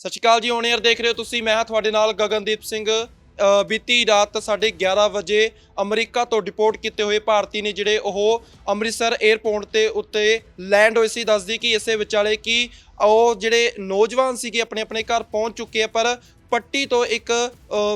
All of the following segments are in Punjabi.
ਸਤਿ ਸ਼੍ਰੀ ਅਕਾਲ ਜੀ ਔਨ 에ਅਰ ਦੇਖ ਰਹੇ ਹੋ ਤੁਸੀਂ, ਮੈਂ ਹਾਂ ਤੁਹਾਡੇ ਨਾਲ ਗਗਨਦੀਪ ਸਿੰਘ ਬੀਤੀ ਰਾਤ ਸਾਡੇ 11 ਵਜੇ ਅਮਰੀਕਾ ਤੋਂ ਡਿਪੋਰਟ ਕੀਤੇ ਹੋਏ ਭਾਰਤੀ ਨੇ ਜਿਹੜੇ ਉਹ ਅੰਮ੍ਰਿਤਸਰ 에ਅਰਪੋਰਟ ਤੇ ਉੱਤੇ ਲੈਂਡ ਹੋਏ ਸੀ। ਦੱਸਦੀ ਕਿ ਇਸੇ ਵਿਚਾਲੇ ਕਿ ਉਹ ਜਿਹੜੇ ਨੌਜਵਾਨ ਸੀਗੇ, ਆਪਣੇ ਆਪਣੇ ਘਰ ਪਹੁੰਚ ਚੁੱਕੇ ਆ, ਪਰ ਪੱਟੀ ਤੋਂ ਇੱਕ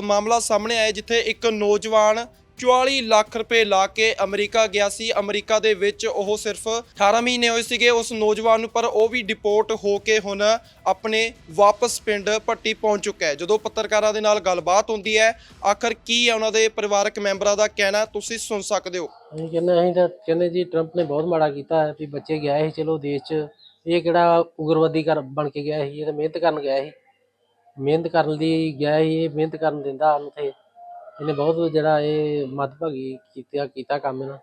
ਮਾਮਲਾ ਸਾਹਮਣੇ ਆਇਆ, ਜਿੱਥੇ ਇੱਕ ਨੌਜਵਾਨ 44 ਲੱਖ ਰੁਪਏ ਲਾ ਕੇ ਅਮਰੀਕਾ ਗਿਆ ਸੀ। ਅਮਰੀਕਾ ਦੇ ਵਿੱਚ ਉਹ ਸਿਰਫ 18 ਮਹੀਨੇ ਹੋਏ ਸੀਗੇ। ਉਸ ਨੌਜਵਾਨ ਨੂੰ ਪਰ ਉਹ ਵੀ ਡਿਪੋਰਟ ਹੋ ਕੇ ਹੁਣ ਆਪਣੇ ਵਾਪਸ ਪਿੰਡ ਪੱਟੀ ਪਹੁੰਚ ਚੁੱਕਾ ਹੈ। ਜਦੋਂ ਪੱਤਰਕਾਰਾਂ ਦੇ ਨਾਲ ਗੱਲਬਾਤ ਹੁੰਦੀ ਹੈ, ਆਖਰ ਕੀ ਹੈ ਉਹਨਾਂ ਦੇ ਪਰਿਵਾਰਕ ਮੈਂਬਰਾਂ ਦਾ ਕਹਿਣਾ ਤੁਸੀਂ ਸੁਣ ਸਕਦੇ ਹੋ? ਅਸੀਂ ਕਹਿੰਦੇ, ਅਸੀਂ ਤਾਂ ਕਹਿੰਦੇ ਜੀ ਟਰੰਪ ਨੇ ਬਹੁਤ ਮਾੜਾ ਕੀਤਾ ਹੈ ਵੀ ਬੱਚੇ ਗਿਆ ਸੀ, ਚਲੋ ਦੇਸ਼ 'ਚ। ਇਹ ਕਿਹੜਾ ਉਗਰਵਾਦੀ ਕਰ ਬਣ ਕੇ ਗਿਆ ਸੀ, ਇਹ ਤਾਂ ਮਿਹਨਤ ਕਰਨ ਗਿਆ ਸੀ। ਮਿਹਨਤ ਕਰਨ ਦੀ ਗਿਆ ਸੀ, ਇਹ ਮਿਹਨਤ ਕਰਨ ਦਿੰਦਾ ਸਾਨੂੰ ਤੇ। ਇਹਨੇ ਬਹੁਤ ਜਿਹੜਾ ਇਹ ਮੱਧਭਾਗੀ ਕੀਤਾ ਕੀਤਾ ਕੰਮ ਇਹਨਾਂ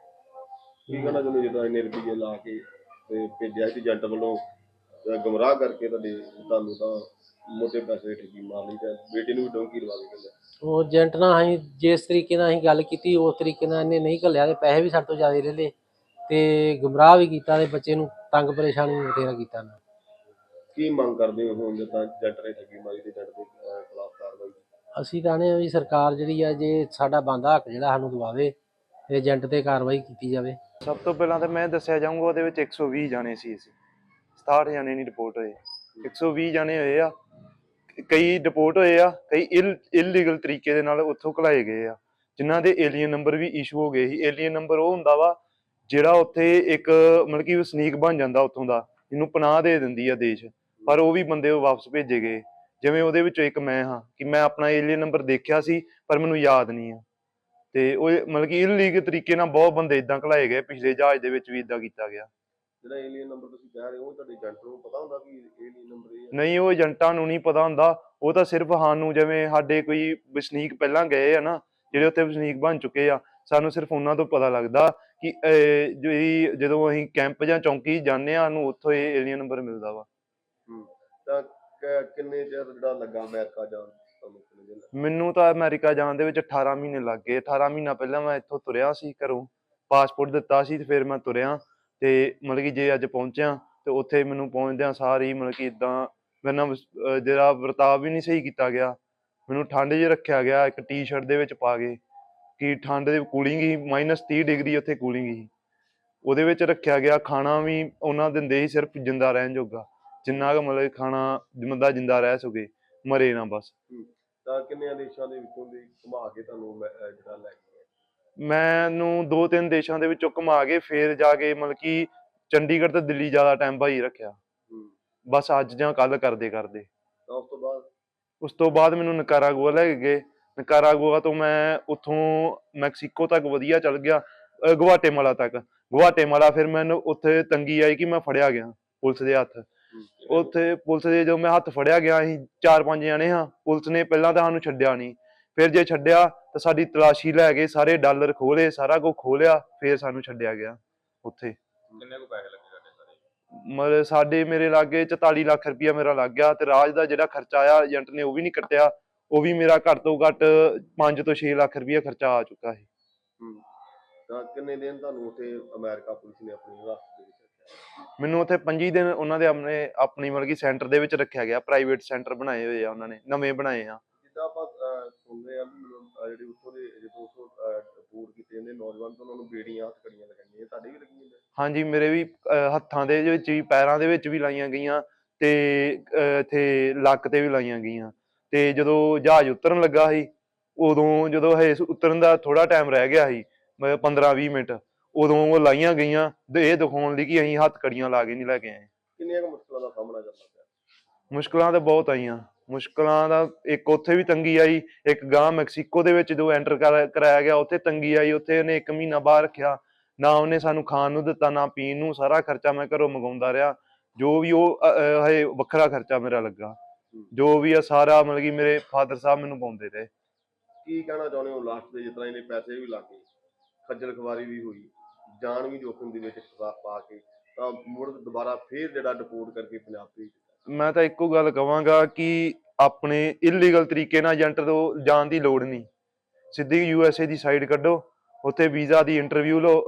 ਕੀ ਕਹਿਣਾ ਚਾਹੁੰਦੇ ਜਦੋਂ ਇਹਨੇ ਰੁਪਈਏ ਲਾ ਕੇ ਤੇ ਭੇਜਿਆ ਸੀ ਏਜੰਟ ਵੱਲੋਂ ਗੁੰਮਰਾਹ ਕਰਕੇ ਤੁਹਾਡੇ ਤੁਹਾਨੂੰ ਤਾਂ ਮੋਟੇ ਪੈਸੇ ਠੱਗੀ ਮਾਰ ਲਈ ਤੇ ਬੇਟੇ ਨੂੰ ਵੀ ਡੋਂਕੀ ਲਵਾ ਕੇ ਕਹਿੰਦੇ। ਉਹ ਏਜੰਟ ਨਾਲ ਅਸੀਂ ਜਿਸ ਤਰੀਕੇ ਨਾਲ ਅਸੀਂ ਗੱਲ ਕੀਤੀ ਉਸ ਤਰੀਕੇ ਨਾਲ ਇਹਨੇ ਨਹੀਂ ਘੱਲਿਆ ਤੇ ਪੈਸੇ ਵੀ ਸਾਡੇ ਤੋਂ ਜ਼ਿਆਦਾ ਲੈ ਲਏ ਤੇ ਗੁੰਮਰਾਹ ਵੀ ਕੀਤਾ ਤੇ ਬੱਚੇ ਨੂੰ ਤੰਗ ਪਰੇਸ਼ਾਨੀ ਵੀ ਬਥੇਰਾ ਕੀਤਾ ਇਹਨਾਂ। ਕੀ ਮੰਗ ਕਰਦੇ ਹੋ ਹੁਣ ਜੇ ਤਾਂ ਏਜੰਟ ਨੇ ਠੱਗੀ ਮਾਰੀ ਤੇ ਏਜੰਟ ਦੇ ਅਹ, ਅਸੀਂ ਚਾਹੁੰਦੇ ਹਾਂ ਵੀ ਸਰਕਾਰ ਜਿਹੜੀ ਆ, ਜੇ ਸਾਡਾ ਬੰਦਾ ਹੱਕ ਜਿਹੜਾ ਸਾਨੂੰ ਦਵਾਵੇ, ਏਜੰਟ ਤੇ ਕਾਰਵਾਈ ਕੀਤੀ ਜਾਵੇ। ਸਭ ਤੋਂ ਪਹਿਲਾਂ ਤਾਂ ਮੈਂ ਦੱਸਿਆ ਜਾਊਂਗਾ, ਉਹਦੇ ਵਿੱਚ 120 ਜਾਣੇ ਸੀ ਅਸੀਂ। 67 ਜਾਣੇ ਨਹੀਂ ਰਿਪੋਰਟ ਹੋਏ। 120 ਜਾਣੇ ਹੋਏ ਆ। ਕਈ ਰਿਪੋਰਟ ਹੋਏ ਆ, ਕਈ ਇਲੀਗਲ ਤਰੀਕੇ ਦੇ ਨਾਲ ਉੱਥੋਂ ਘਲਾਏ ਗਏ ਆ। ਜਿਨ੍ਹਾਂ ਦੇ ਏਲੀਅਨ ਨੰਬਰ ਵੀ ਇਸ਼ੂ ਹੋ ਗਏ ਸੀ। ਏਲੀਅਨ ਨੰਬਰ ਉਹ ਹੁੰਦਾ ਵਾ, ਜਿਹੜਾ ਉੱਥੇ ਇੱਕ ਮਤਲਬ ਕਿ ਸਨੀਕ ਬਣ ਜਾਂਦਾ ਉੱਥੋਂ ਦਾ। ਜਿਹਨੂੰ ਪਨਾਹ ਦੇ ਦਿੰਦੀ ਆ ਦੇਸ਼। ਪਰ ਉਹ ਵੀ ਬੰਦੇ ਵਾਪਸ ਭੇਜੇ ਗਏ। ਜਿਵੇਂ ਉਹਦੇ ਵਿੱਚੋਂ ਇੱਕ ਮੈਂ ਹਾਂ ਕਿ ਮੈਂ ਆਪਣਾ ਏਲੀਅਨ ਨੰਬਰ ਦੇਖਿਆ ਸੀ ਪਰ ਮੈਨੂੰ ਯਾਦ ਨਹੀਂ ਆ। ਤੇ ਉਹ ਮਤਲਬ ਕਿ ਇਲੀਗਲ ਤਰੀਕੇ ਨਾਲ ਬਹੁਤ ਬੰਦੇ ਇਦਾਂ ਘਲਾਏ ਗਏ ਪਿਛਲੇ ਜਹਾਜ਼ ਦੇ ਵਿੱਚ ਵੀ ਇਦਾਂ ਕੀਤਾ ਗਿਆ। ਜਿਹੜਾ ਏਲੀਅਨ ਨੰਬਰ ਤੁਸੀਂ ਕਹਿ ਰਹੇ ਹੋ ਉਹ ਤੁਹਾਡੇ ਏਜੰਟ ਨੂੰ ਪਤਾ ਹੁੰਦਾ ਕਿ ਏਲੀਅਨ ਨੰਬਰ ਇਹ ਨਹੀਂ ਉਹ ਏਜੰਟਾਂ ਨੂੰ ਨਹੀਂ ਪਤਾ ਹੁੰਦਾ। ਉਹ ਤਾਂ ਸਿਰਫ ਸਾਨੂੰ ਜਿਵੇਂ ਸਾਡੇ ਕੋਈ ਵਸਨੀਕ ਪਹਿਲਾਂ ਗਏ ਆ ਨਾ ਜਿਹੜੇ ਉੱਥੇ ਵਸਨੀਕ ਬਣ ਚੁੱਕੇ ਆ ਸਾਨੂੰ ਸਿਰਫ ਉਹਨਾਂ ਤੋਂ ਪਤਾ ਲੱਗਦਾ ਕਿ ਜਿਹੜੀ ਜਦੋਂ ਅਸੀਂ ਕੈਂਪ ਜਾਂ ਚੌਂਕੀ ਜਾਂਦੇ ਆ ਸਾਨੂੰ ਉੱਥੋਂ ਇਹ ਏਲੀਅਨ ਨੰਬਰ ਮਿਲਦਾ ਵਾ। ਹੂੰ ਤਾਂ ਕ- ਕਿੰਨੇ ਚਿਰ ਜਿਹੜਾ ਲੱਗਾ ਅਮਰੀਕਾ ਜਾਣ ਤੁਹਾਨੂੰ ਕਿੰਨੇ ਦਿਨ ਲੱਗੇ? ਮੈਨੂੰ ਤਾਂ ਅਮਰੀਕਾ ਜਾਣ ਦੇ ਵਿੱਚ 18 ਮਹੀਨੇ ਲੱਗ ਗਏ। 18 ਮਹੀਨਾ ਪਹਿਲਾਂ ਮੈਂ ਇੱਥੋਂ ਤੁਰਿਆ ਸੀ ਘਰੋਂ। ਪਾਸਪੋਰਟ ਦਿੱਤਾ ਸੀ ਤੇ ਫਿਰ ਮੈਂ ਤੁਰਿਆ ਤੇ ਮਤਲਬ ਕਿ ਜੇ ਅੱਜ ਪਹੁੰਚਿਆ ਤੇ ਉੱਥੇ ਮੈਨੂੰ ਪਹੁੰਚਦਿਆਂ ਸਾਰ ਮਤਲਬ ਕਿ ਇਦਾਂ ਮੇਰੇ ਨਾਲ ਵਸ- ਅਹ ਜਿਹੜਾ ਵਰਤਾਵ ਵੀ ਨਹੀਂ ਸਹੀ ਕੀਤਾ ਗਿਆ। ਮੈਨੂੰ ਠੰਡ 'ਚ ਰੱਖਿਆ ਗਿਆ, ਇੱਕ ਟੀ-ਸ਼ਰਟ ਦੇ ਵਿੱਚ ਪਾ ਕੇ ਕਿ ਠੰਡ ਦੇ ਕੂਲਿੰਗ ਹੀ -30 ਡਿਗਰੀ ਉੱਥੇ ਕੂਲਿੰਗ ਸੀ ਉਹਦੇ ਵਿੱਚ ਰੱਖਿਆ ਗਿਆ, ਖਾਣਾ ਵੀ ਉਹਨਾਂ ਦਿੰਦੇ ਸੀ ਸਿਰਫ ਜਿੰਦਾ ਰਹਿਣ ਜੋਗਾ। ਜਿੰਨਾ ਕੁ ਮਤਲਬ ਖਾਣਾ ਬੰਦਾ ਜਿੰਦਾ ਰਹਿ ਸਕੇ ਮਰੇ ਨਾ ਬਸ। ਤਾਂ ਕਿੰਨੇ ਦੇਸ਼ਾਂ ਦੇ ਵਿੱਚੋਂ ਦੀ ਘੁਮਾ ਕੇ ਤੁਹਾਨੂੰ ਮੈਂ, ਅਹ, ਜਿਹੜਾ ਲੈ ਕੇ ਗਏ? ਮੈਨੂੰ ਦੋ ਤਿੰਨ ਦੇਸ਼ਾਂ ਦੇ ਵਿੱਚੋਂ ਘੁਮਾ ਕੇ ਫੇਰ ਜਾ ਕੇ ਮਤਲਬ ਕਿ ਚੰਡੀਗੜ੍ਹ ਤੇ ਦਿੱਲੀ ਜ਼ਿਆਦਾ ਟਾਈਮ ਭਾਈ ਰੱਖਿਆ। ਹੂੰ। ਬਸ ਅੱਜ ਜਾਂ ਕੱਲ ਕਰਦੇ ਕਰਦੇ ਤਾਂ ਉਸ ਤੋਂ ਬਾਅਦ? ਉਸ ਤੋਂ ਬਾਅਦ ਮੈਨੂੰ ਨਕਾਰਾਗੁਆ ਲੈ ਕੇ ਗਏ। ਨਕਾਰਾਗੁਆ ਤੋਂ ਮੈਂ ਉੱਥੋਂ ਮੈਕਸੀਕੋ ਤੱਕ ਵਧੀਆ ਚੱਲ ਗਿਆ ਅਹ ਗੁਆਟੇਮਾਲਾ ਤੱਕ। ਗੁਆਟੇਮਾਲਾ ਫਿਰ ਮੈਨੂੰ ਉੱਥੇ ਤੰਗੀ ਆਈ ਕਿ ਮੈਂ ਫੜਿਆ ਗਿਆ ਪੁਲਿਸ ਦੇ ਹੱਥ। ਉੱਥੇ ਪੁਲਿਸ ਦੇ ਜਦੋਂ ਮੈਂ ਹੱਥ ਫੜਿਆ ਗਿਆ ਅਸੀਂ ਚਾਰ ਪੰਜ ਜਣੇ ਹਾਂ ਪੁਲਿਸ ਨੇ ਪਹਿਲਾਂ ਤਾਂ ਸਾਨੂੰ ਛੱਡਿਆ ਨਹੀਂ। ਫਿਰ ਜੇ ਛੱਡਿਆ ਤਾਂ ਸਾਡੀ ਤਲਾਸ਼ੀ ਲੈ ਕੇ ਸਾਰੇ ਡਾਲਰ ਖੋਲੇ ਸਾਰਾ ਕੁਝ ਖੋਲਿਆ ਫਿਰ ਸਾਨੂੰ ਛੱਡਿਆ ਗਿਆ ਉੱਥੇ। ਕਿੰਨੇ ਕੁ ਪੈਸੇ ਲੱਗੇ ਤੁਹਾਡੇ ਸਾਰੇ? ਮਤਲਬ ਸਾਡੇ ਮੇਰੇ ਲਾਗੇ 44 ਲੱਖ ਰੁਪਇਆ ਮੇਰਾ ਲੱਗ ਗਿਆ ਤੇ ਰਾਜ ਦਾ ਜਿਹੜਾ ਖਰਚਾ ਆਇਆ ਏਜੰਟ ਨੇ ਉਹ ਵੀ ਨਹੀਂ ਕੱਟਿਆ ਉਹ ਵੀ ਮੇਰਾ ਘੱਟ ਤੋਂ ਘੱਟ 5 ਤੋਂ 6 ਲੱਖ ਰੁਪਇਆ ਖਰਚਾ ਆ ਚੁੱਕਾ ਹੈ ਹੂੰ। ਤਾਂ ਕਿੰਨੇ ਦਿਨ ਤੁਹਾਨੂੰ ਉੱਥੇ ਅਮਰੀਕਾ ਪੁਲਿਸ ਨੇ ਆਪਣੀ ਹਿਰਾਸਤ ਦੇ ਵਿੱਚ ਮੈਨੂੰ ਉੱਥੇ 25 ਦਿਨ ਉਹਨਾਂ ਦੇ ਆਪਣੇ ਆਪਣੀ ਮਤਲਬ ਕਿ ਸੈਂਟਰ ਦੇ ਵਿੱਚ ਰੱਖਿਆ ਗਿਆ ਪ੍ਰਾਈਵੇਟ ਸੈਂਟਰ ਬਣਾਏ ਹੋਏ ਆ ਉਹਨਾਂ ਨੇ ਨਵੇਂ ਬਣਾਏ ਆ। ਜਿੱਦਾਂ ਆਪਾਂ ਅਹ, ਸੁਣਦੇ ਆ ਵੀ ਮਤਲਬ, ਅਹ, ਜਿਹੜੇ ਉੱਥੋਂ ਦੇ ਜਦੋਂ ਉੱਥੋਂ ਰਿਪੋਰਟ ਕੀਤੇ ਜਾਂਦੇ ਨੌਜਵਾਨ ਤਾਂ ਉਹਨਾਂ ਨੂੰ ਬੇੜੀਆਂ ਹੱਥ ਕੜੀਆਂ ਲਗਾਈਆਂ ਤੁਹਾਡੇ ਵੀ ਲੱਗੀਆਂ ਨੇ? ਹਾਂਜੀ ਮੇਰੇ ਵੀ ਅਹ, ਹੱਥਾਂ ਦੇ ਵਿੱਚ ਵੀ ਪੈਰਾਂ ਦੇ ਵਿੱਚ ਵੀ ਲਾਈਆਂ ਗਈਆਂ ਤੇ ਅਹ, ਇੱਥੇ ਲੱਕ ਤੇ ਵੀ ਲਾਈਆਂ ਗਈਆਂ। ਤੇ ਜਦੋਂ ਜਹਾਜ਼ ਉਤਰਨ ਲੱਗਾ ਸੀ ਉਦੋਂ ਜਦੋਂ ਹੈ ਉਤਰਨ ਦਾ ਥੋੜਾ ਟਾਈਮ ਰਹਿ ਗਿਆ ਸੀ 15 20 ਮਿੰਟ ਉਦੋਂ ਉਹ ਲਾਈਆਂ ਗਈਆਂ ਤੇ ਇਹ ਦਿਖਾਉਣ ਲਈ ਕਿ ਅਸੀਂ ਹੱਥ ਕੜੀਆਂ ਲਾ ਕੇ ਨਹੀਂ ਲੈ ਕੇ ਆਏ। ਕਿੰਨੀਆਂ ਕੁ ਮੁਸ਼ਕਲਾਂ ਦਾ ਸਾਹਮਣਾ ਕਰਨਾ ਪਿਆ? ਮੁਸ਼ਕਲਾਂ ਤਾਂ ਬਹੁਤ ਆਈਆਂ। ਮੁਸ਼ਕਲਾਂ ਦਾ ਇੱਕ ਉੱਥੇ ਵੀ ਤੰਗੀ ਆਈ ਇੱਕ ਗਾਂ ਮੈਕਸੀਕੋ ਦੇ ਵਿੱਚ ਜਦੋਂ ਐਂਟਰ ਕਰਾਇਆ ਗਿਆ ਉੱਥੇ ਤੰਗੀ ਆਈ ਉੱਥੇ ਉਹਨੇ ਇੱਕ ਮਹੀਨਾ ਬਾਹਰ ਰੱਖਿਆ। ਨਾ ਉਹਨੇ ਸਾਨੂੰ ਖਾਣ ਨੂੰ ਦਿੱਤਾ ਨਾ ਪੀਣ ਨੂੰ ਸਾਰਾ ਖਰਚਾ ਮੈਂ ਘਰੋਂ ਮੰਗਾਉਂਦਾ ਰਿਹਾ। ਜੋ ਵੀ ਉਹ ਹਜੇ ਵੱਖਰਾ ਖਰਚਾ ਮੇਰਾ ਲੱਗਾ। ਜੋ ਵੀ ਆ ਸਾਰਾ ਮਤਲਬ ਕਿ ਮੇਰੇ ਫਾਦਰ ਸਾਹਿਬ ਮੈਨੂੰ ਪਾਉਂਦੇ ਰਹੇ। ਕੀ ਕਹਿਣਾ ਚਾਹੁੰਦੇ ਹੋ ਲਾਸਟ ਦੇ ਜਿਸ ਤਰ੍ਹਾਂ ਇਹਨੇ ਪੈਸੇ ਵੀ ਲਾਗੇ ਖੱਜਲ ਖਵਾਰੀ ਵੀ ਹੋਈ? ਜਾਨ ਵੀ ਜੋਖਮ ਦੇ ਵਿੱਚ ਪਾ ਪਾ ਕੇ ਤਾਂ ਮੁੜ ਦੁਬਾਰਾ ਫੇਰ ਜਿਹੜਾ ਡਿਪੋਰਟ ਕਰਕੇ ਪੰਜਾਬ ਭੇਜ ਦਿੱਤਾ। ਮੈਂ ਤਾਂ ਇੱਕੋ ਗੱਲ ਕਵਾਂਗਾ ਕਿ ਆਪਣੇ ਇਲੀਗਲ ਤਰੀਕੇ ਨਾਲ ਏਜੰਟ ਤੋਂ ਜਾਣ ਦੀ ਲੋੜ ਨਹੀਂ। ਸਿੱਧੀ ਯੂ ਐਸ ਏ ਦੀ ਸਾਈਡ ਕੱਢੋ ਉੱਥੇ ਵੀਜ਼ਾ ਦੀ ਇੰਟਰਵਿਊ ਲਓ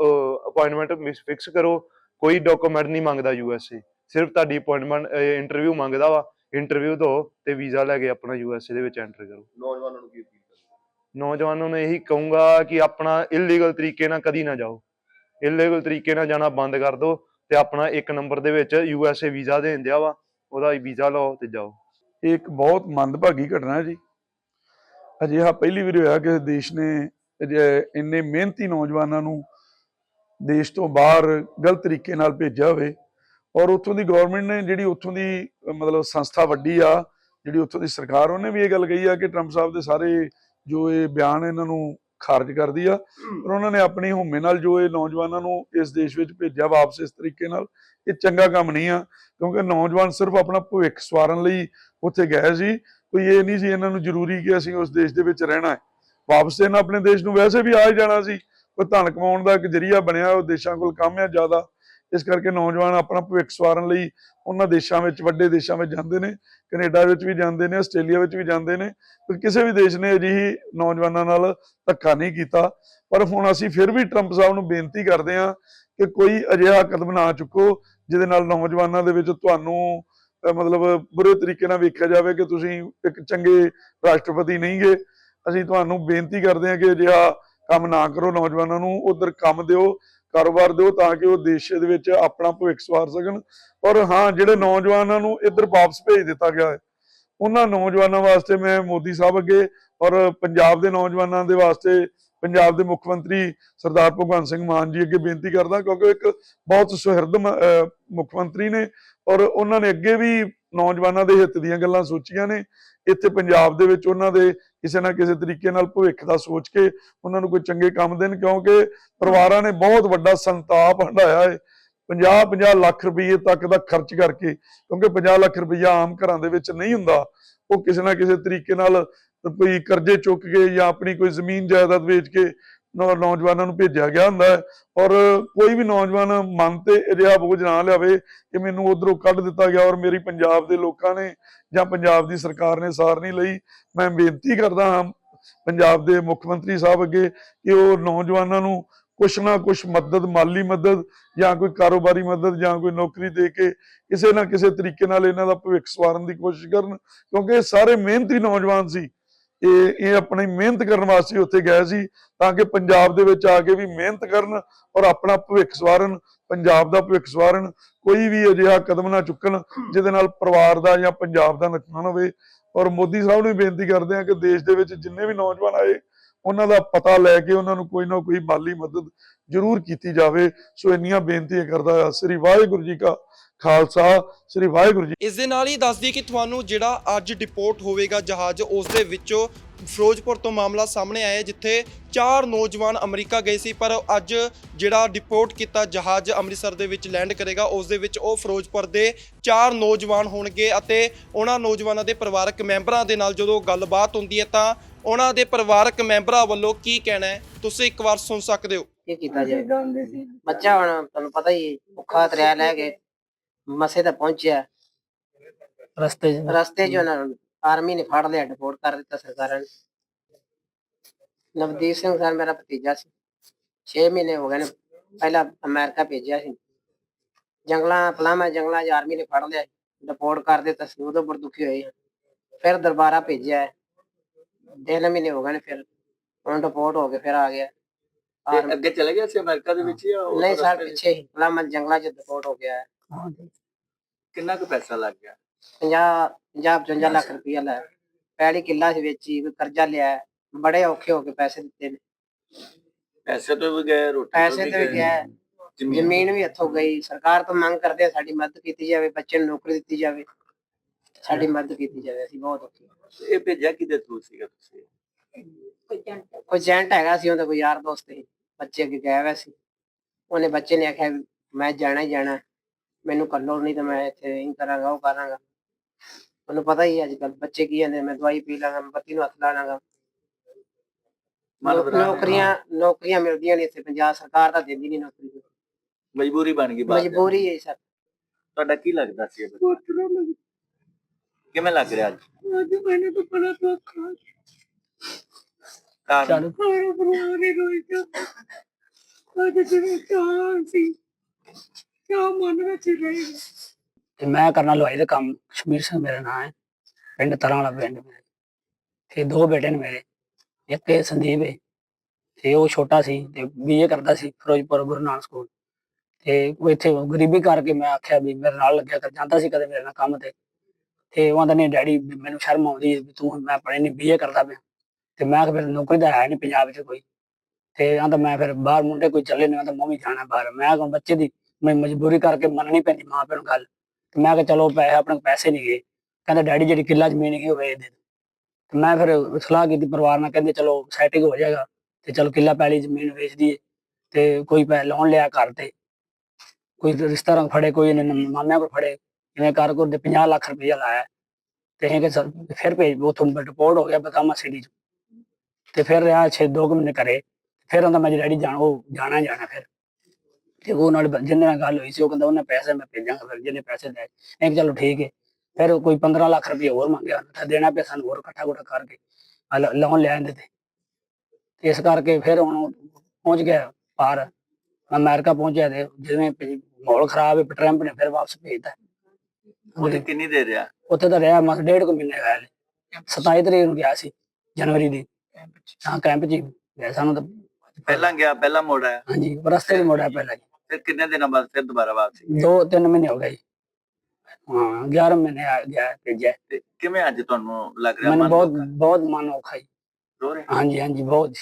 ਅਪਾਇੰਟਮੈਂਟ ਫਿਕਸ ਕਰੋ ਕੋਈ ਡਾਕੂਮੈਂਟ ਨਹੀਂ ਮੰਗਦਾ ਯੂ ਐਸ ਏ ਸਿਰਫ ਤੁਹਾਡੀ ਅਪਾਇੰਟਮੈਂਟ ਇੰਟਰਵਿਊ ਮੰਗਦਾ ਵਾ। ਇੰਟਰਵਿਊ ਦਿਓ ਤੇ ਵੀਜ਼ਾ ਲੈ ਕੇ ਆਪਣਾ ਯੂਐਸਏ ਦੇ ਵਿੱਚ ਐਂਟਰ ਕਰੋ। ਨੌਜਵਾਨਾਂ ਨੂੰ ਕੀ ਅਪੀਲ ਕਰੋਗੇ? ਨੌਜਵਾਨਾਂ ਨੂੰ ਇਹੀ ਕਹੂੰਗਾ ਕਿ ਆਪਣਾ ਇਲੀਗਲ ਤਰੀਕੇ ਨਾਲ ਕਦੀ ਨਾ ਜਾਓ। ਇਲੀਗਲ ਤਰੀਕੇ ਨਾਲ ਜਾਣਾ ਬੰਦ ਕਰ ਦਿਓ ਤੇ ਆਪਣਾ ਇੱਕ ਨੰਬਰ ਦੇ ਵਿੱਚ ਯੂਐਸਏ ਵੀਜ਼ਾ ਦੇਣ ਦਿਆ ਵਾ, ਉਹਦਾ ਵੀਜ਼ਾ ਲਓ ਤੇ ਜਾਓ। ਇਹ ਇੱਕ ਬਹੁਤ ਮੰਦਭਾਗੀ ਘਟਨਾ ਹੈ ਜੀ। ਅਜਿਹਾ ਪਹਿਲੀ ਵਾਰ ਹੋਇਆ ਕਿ ਦੇਸ਼ ਨੇ ਇੰਨੇ ਮਿਹਨਤੀ ਨੌਜਵਾਨਾਂ ਨੂੰ ਦੇਸ਼ ਤੋਂ ਬਾਹਰ ਗਲਤ ਤਰੀਕੇ ਨਾਲ ਭੇਜਿਆ ਹੋਵੇ ਔਰ ਉੱਥੋਂ ਦੀ ਗਵਰਨਮੈਂਟ ਨੇ ਜਿਹੜੀ ਉੱਥੋਂ ਦੀ, ਮਤਲਬ ਸੰਸਥਾ ਵੱਡੀ ਆ, ਜਿਹੜੀ ਉੱਥੋਂ ਦੀ ਸਰਕਾਰ, ਉਹਨੇ ਵੀ ਇਹ ਗੱਲ ਕਹੀ ਆ ਕਿ ਟਰੰਪ ਸਾਹਿਬ ਦੇ ਸਾਰੇ ਜੋ ਇਹ ਬਿਆਨ ਇਹਨਾਂ ਨੂੰ ਖਾਰਜ ਕਰਦੀ ਆ। ਪਰ ਉਹਨਾਂ ਨੇ ਆਪਣੀ ਹਉਮੈ ਨਾਲ ਜੋ ਇਹ ਨੌਜਵਾਨਾਂ ਨੂੰ ਇਸ ਦੇਸ਼ ਵਿੱਚ ਭੇਜਿਆ ਵਾਪਸ ਇਸ ਤਰੀਕੇ ਨਾਲ ਇਹ ਚੰਗਾ ਕੰਮ ਨਹੀਂ ਆ ਕਿਉਂਕਿ ਨੌਜਵਾਨ ਸਿਰਫ ਆਪਣਾ ਭਵਿੱਖ ਸਵਾਰਨ ਲਈ ਉੱਥੇ ਗਏ ਸੀ। ਕੋਈ ਇਹ ਨਹੀਂ ਸੀ ਇਹਨਾਂ ਨੂੰ ਜ਼ਰੂਰੀ ਕਿ ਅਸੀਂ ਉਸ ਦੇਸ਼ ਦੇ ਵਿੱਚ ਰਹਿਣਾ ਹੈ। ਵਾਪਸ ਇਹਨਾਂ ਆਪਣੇ ਦੇਸ਼ ਨੂੰ ਵੈਸੇ ਵੀ ਆ ਹੀ ਜਾਣਾ ਸੀ। ਕੋਈ ਧਨ ਕਮਾਉਣ ਦਾ ਇੱਕ ਜਰੀਆ ਬਣਿਆ ਉਹ ਦੇਸ਼ਾਂ ਕੋਲ ਕੰਮ ਹੈ ਜ਼ਿਆਦਾ। ਇਸ ਕਰਕੇ ਨੌਜਵਾਨ ਆਪਣਾ ਭਵਿੱਖ ਸਵਾਰਨ ਲਈ ਉਹਨਾਂ ਦੇਸ਼ਾਂ ਵਿੱਚ ਵੱਡੇ ਦੇਸ਼ਾਂ ਵਿੱਚ ਜਾਂਦੇ ਨੇ। ਕੈਨੇਡਾ ਵਿੱਚ ਵੀ ਜਾਂਦੇ ਨੇ, ਆਸਟ੍ਰੇਲੀਆ ਵਿੱਚ ਵੀ ਜਾਂਦੇ ਨੇ ਕਿਸੇ ਵੀ ਦੇਸ਼ ਨੇ ਅਜਿਹੀ ਨੌਜਵਾਨਾਂ ਨਾਲ ਧੱਕਾ ਨਹੀਂ ਕੀਤਾ। ਪਰ ਹੁਣ ਅਸੀਂ ਫਿਰ ਵੀ ਟਰੰਪ ਸਾਹਿਬ ਨੂੰ ਬੇਨਤੀ ਕਰਦੇ ਹਾਂ ਕਿ ਕੋਈ ਅਜਿਹਾ ਕਦਮ ਨਾ ਚੁੱਕੋ, ਜਿਹਦੇ ਨਾਲ ਨੌਜਵਾਨਾਂ ਦੇ ਵਿੱਚ ਤੁਹਾਨੂੰ ਮਤਲਬ ਬੁਰੇ ਤਰੀਕੇ ਨਾਲ ਵੇਖਿਆ ਜਾਵੇ ਕਿ ਤੁਸੀਂ ਇੱਕ ਚੰਗੇ ਰਾਸ਼ਟਰਪਤੀ ਨਹੀਂ ਗੇ। ਅਸੀਂ ਤੁਹਾਨੂੰ ਬੇਨਤੀ ਕਰਦੇ ਹਾਂ ਕਿ ਅਜਿਹਾ ਕੰਮ ਨਾ ਕਰੋ ਨੌਜਵਾਨਾਂ ਨੂੰ, ਉਧਰ ਕੰਮ ਦਿਓ। ਕਾਰੋਬਾਰ ਦਿਓ ਤਾਂ ਕਿ ਉਹ ਦੇਸ਼ ਦੇ ਵਿੱਚ ਆਪਣਾ ਭਵਿੱਖ ਸਵਾਰ ਸਕਣ। ਔਰ ਹਾਂ, ਜਿਹੜੇ ਨੌਜਵਾਨਾਂ ਨੂੰ ਇੱਧਰ ਵਾਪਸ ਭੇਜ ਦਿੱਤਾ ਗਿਆ ਹੈ, ਉਹਨਾਂ ਨੌਜਵਾਨਾਂ ਵਾਸਤੇ ਮੈਂ ਮੋਦੀ ਸਾਹਿਬ ਅੱਗੇ ਔਰ ਪੰਜਾਬ ਦੇ ਨੌਜਵਾਨਾਂ ਦੇ ਵਾਸਤੇ ਪੰਜਾਬ ਦੇ ਮੁੱਖ ਮੰਤਰੀ ਸਰਦਾਰ ਭਗਵੰਤ ਸਿੰਘ ਮਾਨ ਜੀ ਅੱਗੇ ਬੇਨਤੀ ਕਰਦਾ ਕਿਉਂਕਿ ਉਹ ਇੱਕ ਬਹੁਤ ਸੁਹਿਰਦ ਮੁੱਖ ਮੰਤਰੀ ਨੇ ਔਰ ਉਹਨਾਂ ਨੇ ਅੱਗੇ ਵੀ ਨੌਜਵਾਨਾਂ ਦੇ ਹਿੱਤ ਦੀਆਂ ਗੱਲਾਂ ਸੋਚੀਆਂ ਨੇ। ਇੱਥੇ ਪੰਜਾਬ ਦੇ ਵਿੱਚ ਉਹਨਾਂ ਦੇ ਕਿਸੇ ਨਾ ਕਿਸੇ ਤਰੀਕੇ ਨਾਲ ਭਵਿੱਖ ਦਾ ਸੋਚ ਕੇ ਉਹਨਾਂ ਨੂੰ ਕੋਈ ਚੰਗੇ ਕੰਮ ਦੇਣ, ਕਿਉਂਕਿ ਪਰਿਵਾਰਾਂ ਨੇ ਬਹੁਤ ਵੱਡਾ ਸੰਤਾਪ ਹੰਢਾਇਆ ਹੈ। 50 50 ਲੱਖ ਰੁਪਏ ਤੱਕ ਦਾ ਖਰਚ ਕਰਕੇ, ਕਿਉਂਕਿ 50 ਲੱਖ ਰੁਪਈਆ ਆਮ ਘਰਾਂ ਦੇ ਵਿੱਚ ਨਹੀਂ ਹੁੰਦਾ। ਉਹ ਕਿਸੇ ਨਾ ਕਿਸੇ ਤਰੀਕੇ ਨਾਲ ਕੋਈ ਕਰਜ਼ੇ ਚੁੱਕ ਕੇ ਜਾਂ ਆਪਣੀ ਕੋਈ ਜ਼ਮੀਨ ਜਾਇਦਾਦ ਵੇਚ ਕੇ ਨੌਜਵਾਨਾਂ ਨੂੰ ਭੇਜਿਆ ਗਿਆ ਹੁੰਦਾ ਹੈ। ਔਰ ਕੋਈ ਵੀ ਨੌਜਵਾਨ ਮਨ ਤੇ ਅਜਿਹਾ ਬੋਝ ਨਾ ਲਿਆਵੇ ਕਿ ਮੈਨੂੰ ਉਧਰੋਂ ਕੱਢ ਦਿੱਤਾ ਗਿਆ ਔਰ ਮੇਰੀ ਪੰਜਾਬ ਦੇ ਲੋਕਾਂ ਨੇ ਜਾਂ ਪੰਜਾਬ ਦੀ ਸਰਕਾਰ ਨੇ ਸਾਰ ਨਹੀਂ ਲਈ ਮੈਂ ਬੇਨਤੀ ਕਰਦਾ ਹਾਂ ਪੰਜਾਬ ਦੇ ਮੁੱਖ ਮੰਤਰੀ ਸਾਹਿਬ ਅੱਗੇ ਕਿ ਉਹ ਨੌਜਵਾਨਾਂ ਨੂੰ ਕੁਛ ਨਾ ਕੁਛ ਮਦਦ, ਮਾਲੀ ਮਦਦ ਜਾਂ ਕੋਈ ਕਾਰੋਬਾਰੀ ਮਦਦ ਜਾਂ ਕੋਈ ਨੌਕਰੀ ਦੇ ਕੇ ਕਿਸੇ ਨਾ ਕਿਸੇ ਤਰੀਕੇ ਨਾਲ ਇਹਨਾਂ ਦਾ ਭਵਿੱਖ ਸਵਾਰਨ ਦੀ ਕੋਸ਼ਿਸ਼ ਕਰਨ ਕਿਉਂਕਿ ਸਾਰੇ ਮਿਹਨਤੀ ਨੌਜਵਾਨ ਸੀ। ਇਹ ਇਹ ਆਪਣੀ ਮਿਹਨਤ ਕਰਨ ਵਾਸਤੇ ਉੱਥੇ ਗਏ ਸੀ ਤਾਂ ਕਿ ਪੰਜਾਬ ਦੇ ਵਿੱਚ ਆ ਕੇ ਵੀ ਮਿਹਨਤ ਕਰਨ ਔਰ ਆਪਣਾ ਭਵਿੱਖ ਸਵਾਰਨ, ਪੰਜਾਬ ਦਾ ਭਵਿੱਖ ਸਵਾਰਨ, ਕੋਈ ਵੀ ਅਜਿਹਾ ਕਦਮ ਨਾ ਚੁੱਕਣ ਜਿਹਦੇ ਨਾਲ ਪਰਿਵਾਰ ਦਾ ਜਾਂ ਪੰਜਾਬ ਦਾ ਨੁਕਸਾਨ ਹੋਵੇ। ਔਰ ਮੋਦੀ ਸਾਹਿਬ ਨੂੰ ਵੀ ਬੇਨਤੀ ਕਰਦੇ ਹਾਂ ਕਿ ਦੇਸ਼ ਦੇ ਵਿੱਚ ਜਿੰਨੇ ਵੀ ਨੌਜਵਾਨ ਆਏ, ਉਹਨਾਂ ਦਾ ਪਤਾ ਲੈ ਕੇ ਉਹਨਾਂ ਨੂੰ ਕੋਈ ਨਾ ਕੋਈ ਮਾਲੀ ਮਦਦ ਜ਼ਰੂਰ ਕੀਤੀ ਜਾਵੇ। ਸੋ ਇੰਨੀਆਂ ਬੇਨਤੀਆਂ ਕਰਦਾ ਹਾਂ। ਸ੍ਰੀ ਵਾਹਿਗੁਰੂ ਜੀ ਕਾ ਖਾਲਸਾ ਸ੍ਰੀ ਵਾਹਿਗੁਰੂ ਜੀ ਇਸ ਦੇ ਨਾਲ ਹੀ ਦੱਸ ਦਈਏ ਕਿ ਤੁਹਾਨੂੰ ਜਿਹੜਾ ਅੱਜ ਡਿਪੋਰਟ ਹੋਵੇਗਾ ਜਹਾਜ਼ ਉਸ ਦੇ ਵਿੱਚੋਂ ਫਿਰੋਜ਼ਪੁਰ ਤੋਂ ਮਾਮਲਾ ਸਾਹਮਣੇ ਆਇਆ ਜਿੱਥੇ ਚਾਰ ਨੌਜਵਾਨ ਅਮਰੀਕਾ ਗਏ ਸੀ ਪਰ ਅੱਜ ਜਿਹੜਾ ਡਿਪੋਰਟ ਕੀਤਾ ਜਹਾਜ਼ ਅੰਮ੍ਰਿਤਸਰ ਦੇ ਵਿੱਚ ਲੈਂਡ ਕਰੇਗਾ ਉਸ ਦੇ ਵਿੱਚ ਉਹ ਫਿਰੋਜ਼ਪੁਰ ਦੇ ਚਾਰ ਨੌਜਵਾਨ ਹੋਣਗੇ ਅਤੇ ਉਹਨਾਂ ਨੌਜਵਾਨਾਂ ਦੇ ਪਰਿਵਾਰਕ ਮੈਂਬਰਾਂ ਦੇ ਨਾਲ ਜਦੋਂ ਗੱਲਬਾਤ ਹੁੰਦੀ ਹੈ ਤਾਂ ਉਹਨਾਂ ਦੇ ਪਰਿਵਾਰਕ ਮੈਂਬਰਾਂ ਵੱਲੋਂ ਕੀ ਕਹਿਣਾ ਹੈ? ਤੁਸੀਂ ਇੱਕ ਵਾਰ ਸੁਣ ਸਕਦੇ ਹੋ। ਕੀ ਕੀਤਾ ਜਾਏ? ਬੱਚਾ ਹੁਣ ਤੁਹਾਨੂੰ ਪਤਾ ਹੀ ਹੈ, ਭੁੱਖਾ ਤਰਿਆ ਲੈ ਕੇ ਮਸੇ ਤਾਂ ਪਹੁੰਚਿਆ। ਰਸਤੇ 'ਚ। ਰਸਤੇ 'ਚ ਉਹਨਾਂ ਨੂੰ ਆਰਮੀ ਨੇ ਫੜ ਲਿਆ ਡਿਪੋਰਟ ਕਰ ਦਿੱਤਾ ਸਰਕਾਰਾਂ ਨੇ। ਨਵਦੀਪ ਸਿੰਘ ਸਰ ਮੇਰਾ ਭਤੀਜਾ ਸੀ। 6 ਮਹੀਨੇ ਹੋ ਗਏ ਨੇ ਪਹਿਲਾਂ ਅਮਰੀਕਾ ਭੇਜਿਆ ਸੀ। ਜੰਗਲਾਂ ਪਲਾਮਾ ਜੰਗਲਾਂ 'ਚ ਆਰਮੀ ਨੇ ਫੜ ਲਿਆ ਡਿਪੋਰਟ ਕਰ ਦਿੱਤਾ ਸੀ ਉਦੋਂ ਬੜ ਦੁਖੀ ਹੋਏ। ਫਿਰ ਦੁਬਾਰਾ ਭੇਜਿਆ। ਹੈ। ਤਿੰਨ ਮਹੀਨੇ ਹੋ ਗਏ ਨੇ ਫਿਰ ਹੁਣ ਡਿਪੋਰਟ ਹੋ ਕੇ ਫਿਰ ਆ ਗਿਆ। ਅੱਗੇ ਚਲੇ ਗਿਆ ਸੀ ਅਮਰੀਕਾ ਦੇ ਵਿੱਚ ਨਹੀਂ ਸਰ? ਪਿੱਛੇ ਹੀ ਪਲਾਮਾ ਜੰਗਲਾਂ 'ਚ ਡਿਪੋਰਟ ਹੋ ਗਿਆ। ਹੈ ਕਿੰਨਾ ਕੁ ਪੈਸਾ ਲੱਗ ਗਿਆ? 50 50 55 ਲੱਖ ਰੁਪਇਆ ਲੈ। ਪੈੜੀ ਕਿੱਲਾ ਸੀ ਵੇਚੀ ਕੋਈ ਕਰਜ਼ਾ ਲਿਆ। ਬੜੇ ਔਖੇ ਹੋ ਕੇ ਪੈਸੇ ਦਿੱਤੇ ਨੇ। ਪੈਸੇ ਤੋਂ ਵੀ ਗਏ ਰੋਟੀ ਪੈਸੇ ਤੇ ਵੀ ਗਏ, ਜ਼ਮੀਨ ਵੀ ਹੱਥੋਂ ਗਈ। ਸਰਕਾਰ ਤੋਂ ਮੰਗ ਕਰਦੇ ਆ ਸਾਡੀ ਮਦਦ ਕੀਤੀ ਜਾਵੇ ਬੱਚੇ ਨੂੰ ਨੌਕਰੀ ਦਿੱਤੀ ਜਾਵੇ। ਸਾਡੀ ਮਦਦ ਕੀਤੀ ਜਾਵੇ ਅਸੀਂ ਬਹੁਤ ਔਖੇ। ਇਹ ਭੇਜਿਆ ਕਿਹਦੇ ਥਰੂ ਸੀਗਾ ਤੁਸੀਂ? ਕੋਈ ਏਜੰਟ ਹੈਗਾ। ਸੀ ਉਹਦਾ ਕੋਈ ਯਾਰ ਦੋਸਤ ਸੀ। ਬੱਚੇ ਅੱਗੇ ਗਿਆ ਹੋਇਆ ਸੀ। ਉਹਨੇ ਬੱਚੇ ਨੇ ਆਖਿਆ ਵੀ ਮੈਂ ਜਾਣਾ ਹੀ ਜਾਣਾ। ਮੈਨੂੰ ਕੱਲੋ ਨਹੀਂ ਤਾਂ ਮੈਂ ਇੱਥੇ ਇਹ ਕਰਾਂਗਾ ਉਹ ਕਰਾਂਗਾ। ਤੁਹਾਨੂੰ ਪਤਾ ਹੀ ਅੱਜ ਕੱਲ ਬੱਚੇ ਕੀ ਜਾਂਦੇ ਮੈਂ ਦਵਾਈ ਪੀ ਲਾਂਗਾ ਮੈਂ ਬੱਤੀ ਨੂੰ ਹੱਥ ਲਾ ਲਾਂਗਾ। ਮਨ ਨੌਕਰੀਆਂ ਨੌਕਰੀਆਂ ਮਿਲਦੀਆਂ ਨਹੀਂ ਇੱਥੇ ਪੰਜਾਬ ਸਰਕਾਰ ਤਾਂ ਦਿੰਦੀ ਨਹੀਂ ਨੌਕਰੀ। ਮਜਬੂਰੀ ਬਣ ਗਈ ਚ। ਮਜਬੂਰੀ ਹੈ ਸਰ। ਤੁਹਾਡਾ ਕੀ ਲੱਗਦਾ ਸੀ? ਕਿਵੇਂ ਲੱਗ ਰਿਹਾ ਅੱਜ? ਅੱਜ ਮੈਨੂੰ ਤਾਂ ਬੜਾ ਦੁੱਖ ਆ। ਕਾਰਨ? ਪਰਿਵਾਰ ਹੀ ਰੋਈ ਜਾਂਦਾ। ਅੱਜ ਜਿਵੇਂ ਚਾਹ ਸੀ। ਚਾਹ ਮਨ ਵਿੱਚ ਰਹੇਗਾ ਤੇ ਮੈਂ ਕਰਨਾ ਲਵਾਈ ਦਾ ਕੰਮ ਕਸ਼ਮੀਰ ਸਿੰਘ ਮੇਰਾ ਨਾਮ ਹੈ, ਪਿੰਡ ਤਰਾਂ ਵਾਲਾ ਪਿੰਡ ਮੇਰਾ। ਤੇ ਦੋ ਬੇਟੇ ਨੇ ਮੇਰੇ, ਇੱਕ ਇਹ ਸੰਦੀਪ ਹੈ ਤੇ ਉਹ ਛੋਟਾ ਸੀ, ਤੇ ਬੀਏ ਕਰਦਾ ਸੀ ਫਿਰੋਜ਼ਪੁਰ ਗੁਰੂ ਨਾਨਕ ਸਕੂਲ। ਤੇ ਉਹ ਇੱਥੇ ਗਰੀਬੀ ਕਰਕੇ ਮੈਂ ਆਖਿਆ ਵੀ ਮੇਰੇ ਨਾਲ ਲੱਗਿਆ ਕਰ, ਜਾਂਦਾ ਸੀ ਕਦੇ ਮੇਰੇ ਨਾਲ ਕੰਮ ਤੇ। ਤੇ ਉਹ ਆਂਦਾ ਨਹੀਂ ਡੈਡੀ, ਮੈਨੂੰ ਸ਼ਰਮ ਆਉਂਦੀ ਵੀ ਤੂੰ, ਮੈਂ ਪੜ੍ਹੇ ਨਹੀਂ ਬੀਏ ਕਰਦਾ ਪਿਆ। ਤੇ ਮੈਂ ਕਿਹਾ, ਫਿਰ ਨੌਕਰੀ ਤਾਂ ਹੈ ਨਹੀਂ ਪੰਜਾਬ 'ਚ ਕੋਈ। ਤੇ ਆਂਦਾ ਮੈਂ ਫਿਰ ਬਾਹਰ ਮੁੰਡੇ ਕੋਈ ਚੱਲੇ ਨਹੀਂ ਆਂਦਾ ਮੈਂ ਵੀ ਜਾਣਾ ਬਾਹਰ। ਮੈਂ ਕਿਹਾ, ਬੱਚੇ ਦੀ ਮੈਂ ਮਜਬੂਰੀ ਕਰਕੇ ਮੰਨਣੀ ਪੈਂਦੀ ਮਾਂ ਪਿਓ ਨੂੰ ਗੱਲ। ਤੇ ਮੈਂ ਕਿਹਾ ਚਲੋ ਪੈਸੇ, ਆਪਣੇ ਕੋਲ ਪੈਸੇ ਨਹੀਂ ਗਏ ਕਹਿੰਦਾ, ਡੈਡੀ, ਜਿਹੜੀ ਕਿੱਲਾ ਜ਼ਮੀਨ ਹੈਗੀ ਉਹ ਵੇਚ ਦੇ ਤੇ ਮੈਂ ਫਿਰ ਸਲਾਹ ਕੀਤੀ ਪਰਿਵਾਰ ਨਾਲ, ਕਹਿੰਦੇ, ਚਲੋ ਸੈਟਿੰਗ ਹੋ ਜਾਏਗਾ ਤੇ ਚਲੋ ਕਿੱਲਾ ਪੈਲੀ ਜ਼ਮੀਨ ਵੇਚ ਦਈਏ ਤੇ ਕੋਈ ਪੈ ਲੋਨ ਲਿਆ ਘਰ ਤੇ। ਕੋਈ ਰਿਸ਼ਤੇਦਾਰਾਂ ਫੜੇ, ਕੋਈ ਇਹਨੇ ਮਾਮਿਆਂ ਕੋਲ ਫੜੇ ਜਿਵੇਂ ਕਰ ਕਰ ਦੇ 50 ਲੱਖ ਰੁਪਇਆ ਲਾਇਆ। ਤੇ ਇਹ ਕਿ ਸਰ ਫਿਰ ਭੇਜ ਉਥੋਂ ਰਿਪੋਰਟ ਹੋ ਗਿਆ ਬਤਾਮਾ ਸਿਟੀ ਚ। ਤੇ ਫਿਰ ਰਿਹਾ ਛੇ, ਦੋ ਕੁ ਮਹੀਨੇ ਕਰੇ ਫਿਰ ਆਂਦਾ ਮੈਂ ਡੈਡੀ ਜਾਣਾ, ਉਹ ਜਾਣਾ ਹੀ ਜਾਣਾ ਫਿਰ। ਤੇ ਉਹ ਨਾਲ ਜਿਹਦੇ ਨਾਲ ਗੱਲ ਹੋਈ ਸੀ ਉਹ ਕਹਿੰਦਾ ਉਹਨੇ ਪੈਸੇ ਮੈਂ ਭੇਜਾਂਗਾ ਫਿਰ ਜਿਹਨੇ ਪੈਸੇ ਲੈ ਮੈਂ ਕਿਹਾ ਚਲੋ ਠੀਕ ਹੈ ਫਿਰ ਉਹ ਕੋਈ 15 ਲੱਖ ਰੁਪਏ ਹੋਰ ਮੰਗਿਆ ਤਾਂ ਦੇਣਾ ਪਿਆ ਸਾਨੂੰ ਹੋਰ ਇਕੱਠਾ ਗੁੱਠਾ ਕਰਕੇ ਲੋਨ ਲੈ ਆਂਦੇ ਤੇ। ਇਸ ਕਰਕੇ ਫਿਰ ਹੁਣ ਪਹੁੰਚ ਗਿਆ ਪਾਰ। ਅਮਰੀਕਾ ਪਹੁੰਚਿਆ ਤੇ ਜਿਵੇਂ ਮਾਹੌਲ ਖਰਾਬ ਹੈ ਟਰੰਪ ਨੇ ਫਿਰ ਵਾਪਸ ਭੇਜਤਾ। ਉਹਦੀ ਕਿੰਨੀ ਦੇ ਰਿਹਾ? ਉੱਥੇ ਤਾਂ ਰਿਹਾ ਮਸ ਡੇਢ ਕੁ ਮਹੀਨੇ ਹੋਇਆ ਹਲੇ 27 ਤਰੀਕ ਨੂੰ ਗਿਆ ਸੀ ਜਨਵਰੀ ਦੀ। ਹਾਂ ਕੈਂਪ ਗਿਆ। ਸਾਨੂੰ ਤਾਂ ਪਹਿਲਾਂ ਗਿਆ ਪਹਿਲਾਂ ਮੋੜ ਹਾਂਜੀ ਰਸਤੇ 'ਚ ਮੋੜਿਆ ਪਹਿਲਾਂ ਜੀ ਫਿਰ ਕਿੰਨੇ ਦਿਨਾਂ ਬਾਅਦ ਫਿਰ ਦੁਬਾਰਾ ਵਾਪਸੀ ਦੋ ਤਿੰਨ ਮਹੀਨੇ ਹੋ ਗਏ ਜੀ। ਹਾਂ 11 ਮਹੀਨੇ ਆ ਗਿਆ ਭੇਜਿਆ ਤੇ ਕਿਵੇਂ ਅੱਜ ਤੁਹਾਨੂੰ ਲੱਗ ਰਿਹਾ? ਮੈਨੂੰ ਮਨ ਬਹੁਤ ਲੋਕਾਂ- ਬਹੁਤ ਮਨ ਔਖਾ ਜੀ। ਰੋ ਰਹੇ ਹਾਂਜੀ ਹਾਂਜੀ ਬਹੁਤ।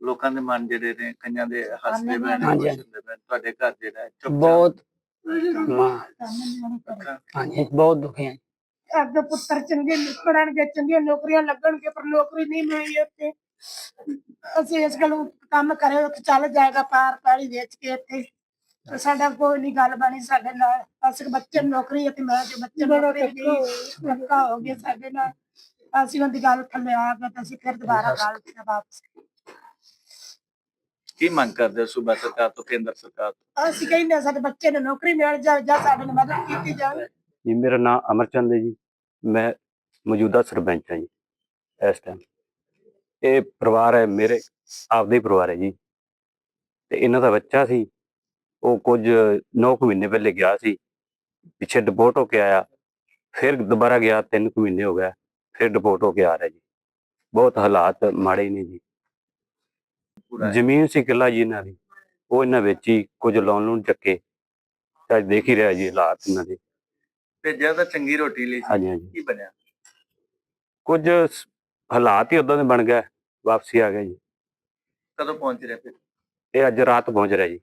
ਲੋਕਾਂ ਦੇ ਮਨ ਜਿਹੜੇ ਨੇ ਕਈਆਂ ਦੇ ਹੱਸਦੇ ਪਏ ਨੇ ਹਾਂਜੀ, ਖੁਸ਼ ਹੁੰਦੇ ਪਏ ਨੇ। ਤੁਹਾਡੇ ਘਰ ਜਿਹੜਾ ਚੁੱਪ ਬਹੁਤ ਮਾਂ ਹਾਂਜੀ ਬਹੁਤ ਦੁਖੀ ਹਾਂ ਅੱਗੇ ਪੁੱਤਰ ਚੰਗੇ ਨਿਕਲਣਗੇ ਚੰਗੀਆਂ ਨੌਕਰੀਆਂ ਲੱਗਣਗੇ ਪਰ ਨੌਕਰੀ ਨਹੀਂ ਮਿਲੀ ਉੱਥੇ। ਅਸੀਂ ਇਸ ਗੱਲ ਕੰਮ ਕਰੇ ਉੱਥੇ ਚੱਲ ਜਾਏਗਾ ਪਾਰ ਪੈਲੀ ਵੇਚ ਕੇ ਇੱਥੇ। ਤੇ ਸਾਡਾ ਕੋਈ ਨਹੀਂ ਗੱਲ ਬਣੀ ਸਾਡੇ ਨਾਲ। ਅਸੀਂ ਬੱਚੇ ਨੂੰ ਨੌਕਰੀ ਹੈ ਤੇ ਮੈਂ ਜੋ ਬੱਚੇ ਨੂੰ ਨੌਕਰੀ ਨਹੀਂ ਧੱਕਾ ਹੋ ਗਿਆ ਸਾਡੇ ਨਾਲ। ਅਸੀਂ ਉਹਦੀ ਗੱਲ ਥੱਲੇ ਆ ਗਏ ਤੇ ਅਸੀਂ ਫਿਰ ਦੁਬਾਰਾ ਗੱਲ ਤੇ ਵਾਪਸ। ਕੀ ਮੰਗ ਕਰਦੇ ਹੋ ਸੂਬਾ ਸਰਕਾਰ ਤੋਂ ਕੇਂਦਰ ਸਰਕਾਰ ਤੋਂ? ਅਸੀਂ ਕਹਿੰਦੇ ਹਾਂ ਸਾਡੇ ਬੱਚੇ ਨੂੰ ਨੌਕਰੀ ਮਿਲ ਜਾਵੇ ਜਾਂ ਸਾਡੇ ਨਾਲ ਮਦਦ ਕੀਤੀ ਜਾਵੇ। ਜੀ ਮੇਰਾ ਨਾਮ ਅਮਰਚੰਦ ਹੈ ਜੀ। ਮੈਂ ਮੌਜੂਦਾ ਸਰਪੰਚ ਹਾਂ ਜੀ ਇਸ ਟਾਈਮ ਇਹ ਪਰਿਵਾਰ ਹੈ ਮੇਰੇ ਆਪਦੇ ਹੀ ਪਰਿਵਾਰ ਹੈ ਜੀ। ਤੇ ਇਹਨਾਂ ਦਾ ਬੱਚਾ ਸੀ ਉਹ ਕੁਝ 9 ਕੁ ਮਹੀਨੇ ਪਹਿਲੇ ਗਿਆ ਸੀ ਪਿੱਛੇ ਡਿਪੋਰਟ ਹੋ ਕੇ ਆਇਆ ਫਿਰ ਦੁਬਾਰਾ ਗਿਆ 3 ਕੁ ਮਹੀਨੇ ਹੋ ਗਿਆ ਫਿਰ ਡਿਪੋਰਟ ਹੋ ਕੇ ਆ ਰਿਹਾ ਜੀ। ਬਹੁਤ ਹਾਲਾਤ ਮਾੜੇ ਨੇ ਜੀ। ਜ਼ਮੀਨ ਸੀ ਕਿੱਲਾ ਜੀ ਇਹਨਾਂ ਦੀ ਉਹ ਇਹਨਾਂ ਵਿੱਚ ਹੀ ਕੁਝ ਲੋਨ ਲੋਨ ਚੱਕੇ। ਤਾਂ ਦੇਖ ਹੀ ਰਿਹਾ ਜੀ ਹਾਲਾਤ ਇਹਨਾਂ ਦੇ। ਭੇਜਿਆ ਤਾਂ ਚੰਗੀ ਰੋਟੀ ਲਈ ਸੀ ਹਾਂਜੀ ਹਾਂਜੀ। ਕੀ ਬਣਿਆ? ਕੁਝ ਹਾਲਾਤ ਹੀ ਉਦਾਂ ਦੇ ਬਣ ਗਏ। ਵਾਪਸੀ ਆ ਗਿਆ ਜੀ। ਕਦੋਂ ਪਹੁੰਚ ਰਹੇ ਫਿਰ? ਇਹ ਅੱਜ ਰਾਤ ਪਹੁੰਚ ਰਿਹਾ ਜੀ।